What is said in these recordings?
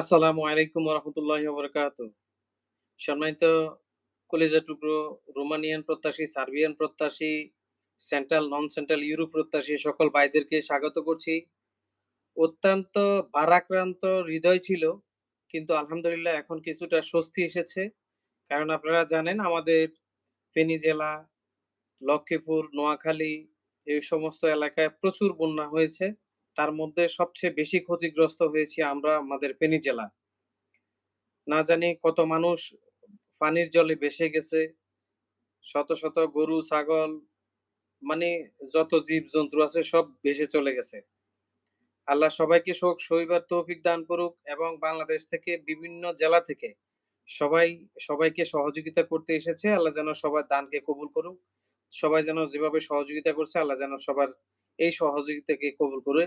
আসসালামু আলাইকুম রহমতুল্লাহি বরকাত সম্মানিত কলেজা টুকরো, রোমানিয়ান প্রত্যাশী, সার্বিয়ান প্রত্যাশী, সেন্ট্রাল নন সেন্ট্রাল ইউরোপ প্রত্যাশী সকল ভাইদেরকে স্বাগত করছি। অত্যন্ত ভারাক্রান্ত হৃদয় ছিল, কিন্তু আলহামদুলিল্লাহ এখন কিছুটা স্বস্তি এসেছে। কারণ আপনারা জানেন, আমাদের ফেনী জেলা লক্ষ্মীপুর, নোয়াখালী, এই সমস্ত এলাকায় প্রচুর বন্যা হয়েছে। তার মধ্যে সবচেয়ে বেশি ক্ষতিগ্রস্ত হয়েছি আমরা আমাদের ফেনী জেলা না জানি কত মানুষ পানির জলে ভেসে গেছে, শত শত গরু, ছাগল মানে যত জীব জন্তু আছে সব ভেসে চলে গেছে। আল্লাহ সবাইকে শোক সইবার তৌফিক দান করুক এবং বাংলাদেশ থেকে বিভিন্ন জেলা থেকে সবাই, সবাইকে সহযোগিতা করতে এসেছে। আল্লাহ যেন সবার দানকে কবুল করুক। সবাই যেন যেভাবে সহযোগিতা করছে, আল্লাহ যেন সবার এই সহযোগিতাকে কবুল করে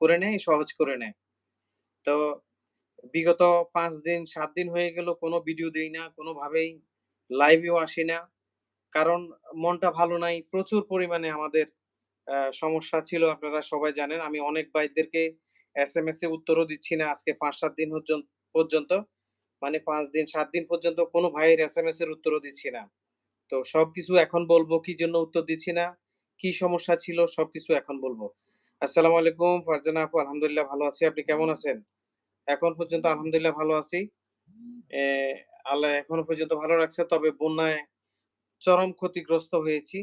করে নেয়, সহজ করে নেয়। তো বিগত পাঁচ দিন, সাত দিন হয়ে গেল, কোনো ভিডিও দেই না, কোনোভাবেই লাইভেও আসি না। কারণ মনটা ভালো নাই, প্রচুর পরিমাণে আমাদের সমস্যা ছিল, আপনারা সবাই জানেন। আমি অনেক ভাইদেরকে এস এম এস এ উত্তরও দিচ্ছি না আজকে পাঁচ, সাত দিন পর্যন্ত। মানে পাঁচ দিন, সাত দিন পর্যন্ত কোনো ভাইয়ের এস এম এস এর উত্তরও দিচ্ছি না। তো সবকিছু এখন বলব কি জন্য উত্তর দিচ্ছি না? কি সমস্যা ছিল সবকিছু এখন বলব। আসসালামু আলাইকুম, ফারজানা আপু, আলহামদুলিল্লাহ ভালো আছি। আপনি কেমন আছেন? এখন পর্যন্ত আলহামদুলিল্লাহ ভালো আছি। আল্লাহ এখনও পর্যন্ত ভালো রাখছে, তবে বন্যায় চরম ক্ষতিগ্রস্ত হয়েছি।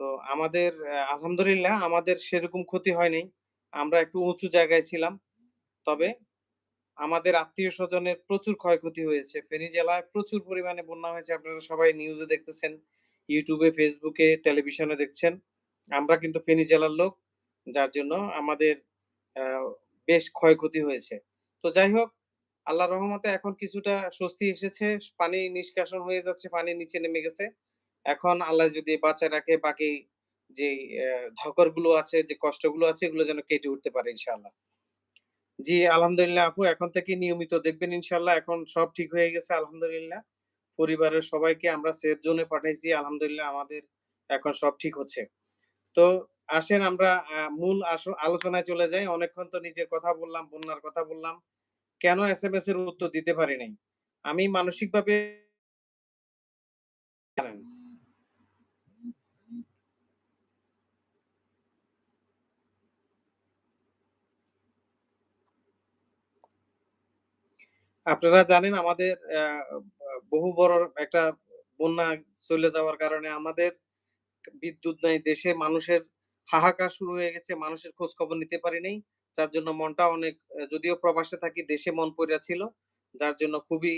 তো আমাদের, আলহামদুলিল্লাহ আমাদের সেরকম ক্ষতি হয়নি। আমরা একটু উঁচু জায়গায় ছিলাম। তবে আমাদের আত্মীয় স্বজনের প্রচুর ক্ষয়ক্ষতি হয়েছে। ফেনী জেলায় প্রচুর পরিমাণে বন্যা হয়েছে। আপনারা সবাই নিউজে দেখতেছেন ইউটিউবে ফেসবুকে টেলিভিশনে দেখছেন। আমরা কিন্তু ফেনী জেলার লোক, যার জন্য আমাদের বেশ ক্ষয়ক্ষতি হয়েছে। তো যাই হোক আল্লাহ রহমতে এখন কিছুটা স্বস্তি এসেছে, পানি নিষ্কাশন হয়ে যাচ্ছে, পানি নিচে নেমে গেছে। এখন আল্লাহ যদি বাঁচায় রাখে, বাকি যে ধকরগুলো আছে, যে কষ্টগুলো আছে, এগুলো যেন কেটে উঠতে পারে ইনশাল্লাহ জি, আলহামদুলিল্লাহ আপু, এখন থেকে নিয়মিত দেখবেন ইনশাল্লাহ এখন সব ঠিক হয়ে গেছে, আলহামদুলিল্লাহ। পরিবারের সবাইকে আমরা সেফ জোনে পাঠাইছি, আলহামদুলিল্লাহ আমাদের এখন সব ঠিক হচ্ছে। তো আসেন আমরা মূল আলোচনায় চলে যাই। অনেকক্ষণ তো নিজের কথা বললাম, বন্যার কথা বললাম। কেন এস এম এস এর উত্তর দিতে পারি নাই? আমি মানসিকভাবে আপনারা জানেন আমাদের বহু বড় একটা বন্যা চলে যাওয়ার কারণে আমাদের বিদ্যুৎ নাই, দেশে মানুষের হাহাকার শুরু হয়ে গেছে, মানুষের খোঁজ খবর নিতে পারি নাই। যার জন্য মনটা অনেক, যদিও প্রবাসে থাকি, দেশে মন পড়া ছিল যার জন্য খুবই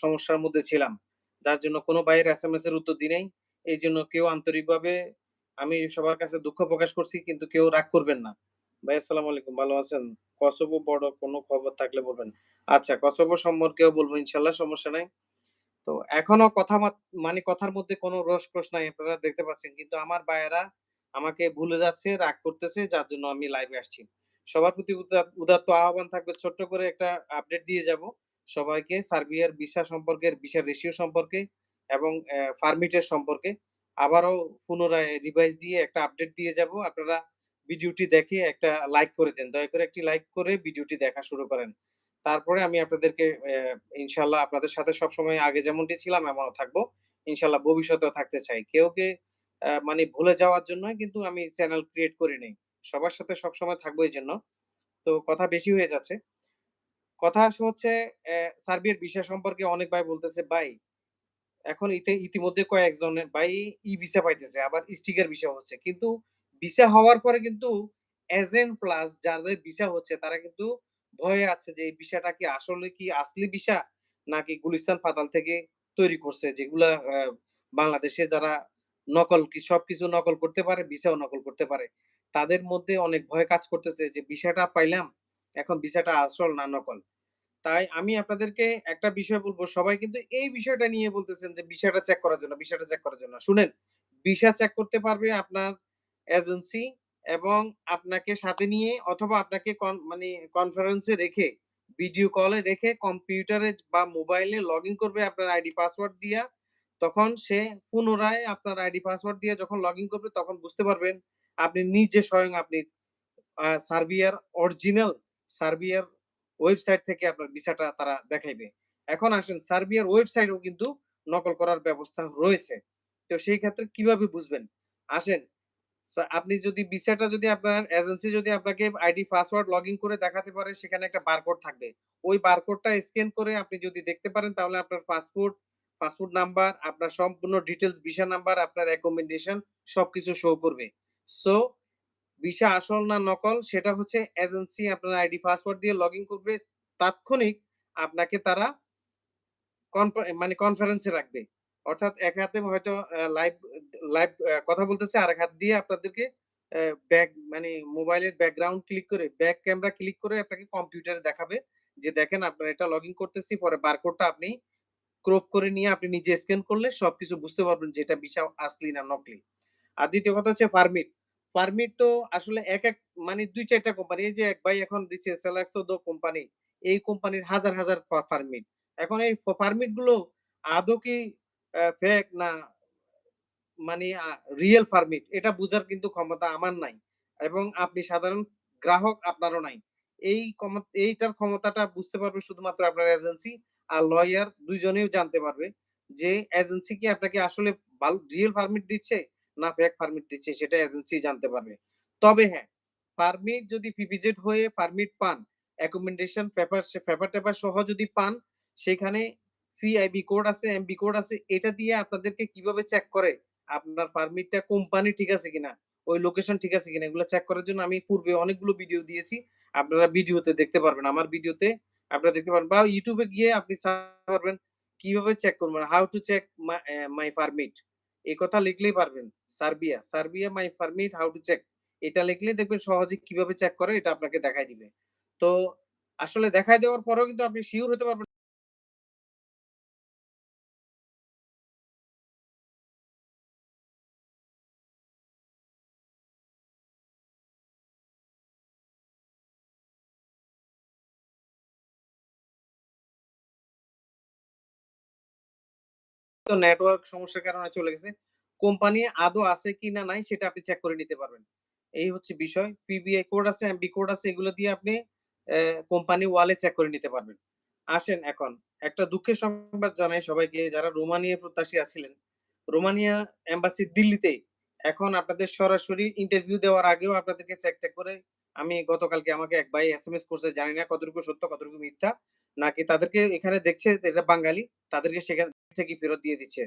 সমস্যার মধ্যে ছিলাম। যার জন্য কোনো বাইরের এস এম এস এর উত্তর দিই নাই। এই জন্য কেউ আন্তরিকভাবে আমি সবার কাছে দুঃখ প্রকাশ করছি, কিন্তু কেউ রাগ করবেন না। ভাই, আসসালামু আলাইকুম, ভালো আছেন? কসবো বড় কোনো খবর থাকলে বলবেন। আচ্ছা কসবো সম্পর্কেও বলব, ইনশাল্লাহ সমস্যা নাই। তো এখনও কথা মানে কথার মধ্যে কোনো রস প্রশ্ন নাই, আপনারা দেখতে পাচ্ছেন। কিন্তু আমার ভাইয়েরা আমাকে ভুলে যাচ্ছে, রাগ করতেছে, যার জন্য আমি লাইভে আসছি। সবার প্রতি উদাত্ত আহ্বান থাকবে, ছোট্ট করে একটা আপডেট দিয়ে যাব। সবাইকে সার্বিয়ার ভিসা সম্পর্কে ভিসার রেশিও সম্পর্কে এবং ফার্মিটের সম্পর্কে আবারও পুনরায় রিভাইজ দিয়ে একটা আপডেট দিয়ে যাব। আপনারা ভিডিওটি দেখে একটা লাইক করে দেন। দয়া করে একটি লাইক করে ভিডিওটি দেখা শুরু করেন। তারপরে আমি আপনাদেরকে ইনশাল্লাহ আপনাদের সাথে সবসময় আগে যেমনটি ছিলাম এমনও থাকব। ইনশাল্লাহ ভবিষ্যতেও থাকতে চাই। কেউ কে মানে ভুলে যাওয়ার জন্য কিন্তু আমি চ্যানেল ক্রিয়েট করি নেই। সবার সাথে সবসময় থাকব এই জন্য। তো কথা বেশি হয়ে যাচ্ছে। কথা আসে হচ্ছে সার্বিয়ার বিষয় সম্পর্কে অনেক ভাই বলতেছে, ভাই, এখন ইতে, ইতিমধ্যে কয়েকজন ভাই ই ভিসা পাইতেছে, আবার স্টিকার বিষয় হচ্ছে। কিন্তু ভিসা হওয়ার পরে কিন্তু এজেন্ট প্লাস যাদের ভিসা হচ্ছে, তারা কিন্তু ভয়ে আছে যে, এই বিষয়টা কি আসলে কি আসলি ভিসা নাকি গুলিস্তান পাতাল থেকে তৈরি করছে? যেগুলা বাংলাদেশে যারা নকল কি, সবকিছু নকল করতে পারে, ভিসাও নকল করতে পারে, তাদের মধ্যে অনেক ভয় কাজ করতেছে যে বিষয়টা পাইলাম, এখন বিষয়টা আসল না নকল? তাই আমি আপনাদেরকে একটা বিষয় বলব, সবাই কিন্তু এই বিষয়টা নিয়ে বলতেছেন যে বিষয়টা চেক করার জন্য বিষয়টা চেক করার জন্য। শুনেন, ভিসা চেক করতে পারবে আপনার এজেন্সি এবং আপনাকে সাথে নিয়ে অথবা আপনাকে মানে কনফারেন্সে রেখে ভিডিও কলে রেখে কম্পিউটারে বা মোবাইলে লগ ইন করবে আপনার আইডি পাসওয়ার্ড দিয়া তখন সে পুনরায় আপনার আইডি পাসওয়ার্ড দিয়ে যখন লগ ইন করবে তখন বুঝতে পারবেন আপনি নিজে স্বয়ং আপনি সার্বিয়ার অরিজিনাল সার্বিয়ার ওয়েবসাইট থেকে আপনার ভিসাটা তারা দেখাইবে। এখন আসেন, সার্বিয়ার ওয়েবসাইটেও কিন্তু নকল করার ব্যবস্থা রয়েছে। তো সেই ক্ষেত্রে কীভাবে বুঝবেন? আসেন আপনি যদি ভিসাটা যদি আপনার এজেন্সি যদি আপনাকে আইডি পাসওয়ার্ড লগইন করে দেখাতে পারে সেখানে একটা বারকোড থাকবে। ওই বারকোডটা স্ক্যান করে আপনি যদি দেখতে পারেন তাহলে আপনার পাসপোর্ট, পাসপোর্ট নাম্বার, আপনার সম্পূর্ণ ডিটেইলস, ভিসা নাম্বার, আপনার অ্যাকোমোডেশন সবকিছু শো করবে। সো ভিসা আসল না নকল সেটা হচ্ছে এজেন্সি আপনার আইডি পাসওয়ার্ড দিয়ে লগইন করবে। তাৎক্ষণিক আপনাকে তারা মানে কনফারেন্সে রাখবে। অর্থাৎ এক হাতে হয়তো লাইভ লাইভ কথা বলতেছে, আরেক হাত দিয়ে আপনাদেরকে ব্যাক মানে মোবাইলের ব্যাকগ্রাউন্ড ক্লিক করে, ব্যাক ক্যামেরা ক্লিক করে আপনাকে কম্পিউটারে দেখাবে যে, "দেখেন আপনার এটা লগইন করতেছি।" পরে বারকোডটা আপনি ক্রপ করে নিয়ে আপনি নিজে স্ক্যান করলে সবকিছু বুঝতে পারবেন যে এটা আসলি না নকলি। আর দ্বিতীয় কথা হচ্ছে পারমিট। পারমিট তো আসলে এক এক মানে দুই চারটা কোম্পানি। এই যে এক ভাই এখন দিচ্ছে সেলাক্সোদো কোম্পানি। এই কোম্পানির হাজার, হাজার পারমিট। এখন এই পারমিটগুলো আদৌ কি ফেক না মানে রিয়াল পারমিট এটা বুঝার কিন্তু ক্ষমতা আমার নাই। এবং আপনি সাধারণ গ্রাহক আপনারও নাই। এই এইটার ক্ষমতাটা বুঝতে পারবে শুধুমাত্র আপনার এজেন্সি আর লয়ার ২ জনেই জানতে পারবে যে এজেন্সি কি আপনাকে আসলে রিয়াল পারমিট দিচ্ছে না ফেক পারমিট দিচ্ছে সেটা এজেন্সি জানতে পারবে। তবে হ্যাঁ, পারমিট যদি পিপিজেড হয়ে পারমিট পান, অ্যাকোমোডেশন পেপার সে পেপার-টেপার সহ যদি পান, সেখানে ফিআইবি কোড আছে, এমবি কোড আছে। এটা দিয়ে আপনাদেরকে কীভাবে চেক করে আপনার পারমিটটা কোম্পানি ঠিক আছে কিনা, ওই লোকেশন ঠিক আছে কিনা এগুলো চেক করার জন্য আমি পূর্বে অনেকগুলো ভিডিও দিয়েছি। আপনারা ভিডিওতে দেখতে পারবেন। আমার ভিডিওতে আপনারা দেখতে পারবেন বা এ গিয়ে আপনি পারবেন কীভাবে চেক করবেন, how to check my permit. এই কথা লিখলেই পারবেন। Serbia, Serbia my permit how to check. এটা লিখলেই দেখবেন সহজে কীভাবে চেক করে এটা আপনাকে দেখায় দিবে। তো আসলে দেখাই দেওয়ার পরেও কিন্তু আপনি শিওর হতে পারবেন তো নেটওয়ার্ক সমস্যার কারণে চলে গেছে। কোম্পানি আদৌ আছে কিনা নাই সেটা আপনি চেক করে নিতে পারবেন। এই হচ্ছে বিষয়। পিবিআই কোড আছে, এমবি কোড আছে এগুলো দিয়ে আপনি কোম্পানি ওয়ালে চেক করে নিতে পারবেন। আসেন এখন একটা দুঃখের সংবাদ জানাই সবাইকে যারা রোমানিয়া প্রত্যাশী আছিলেন। রোমানিয়া এম্বাসি দিল্লিতে এখন আপনাদের সরাসরি ইন্টারভিউ দেওয়ার আগেও আপনাদেরকে চেক-টেক করে আমি গতকালকে আমাকে এক ভাই এসএমএস করছে জানি না কতটুকু সত্য কতটুকু মিথ্যা। নাকি তাদেরকে এখানে দেখছে এরা বাঙালি তাদেরকে সেখান থেকে ফেরত দিয়ে দিচ্ছে।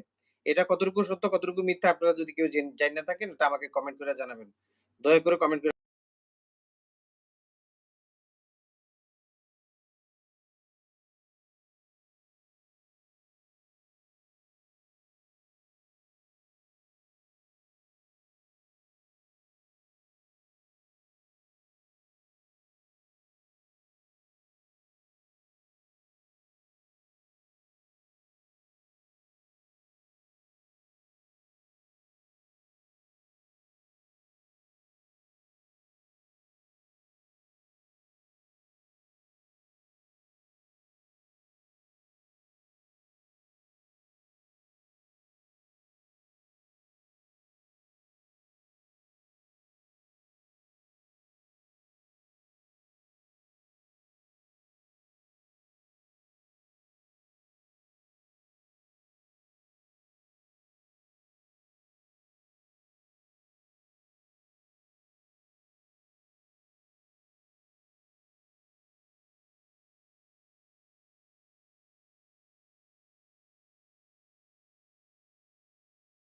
এটা কতটুকু সত্য, কতটুকু মিথ্যা আপনারা যদি কেউ জানিয়ে থাকেন তা আমাকে কমেন্ট করে জানাবেন। দয়া করে কমেন্ট করে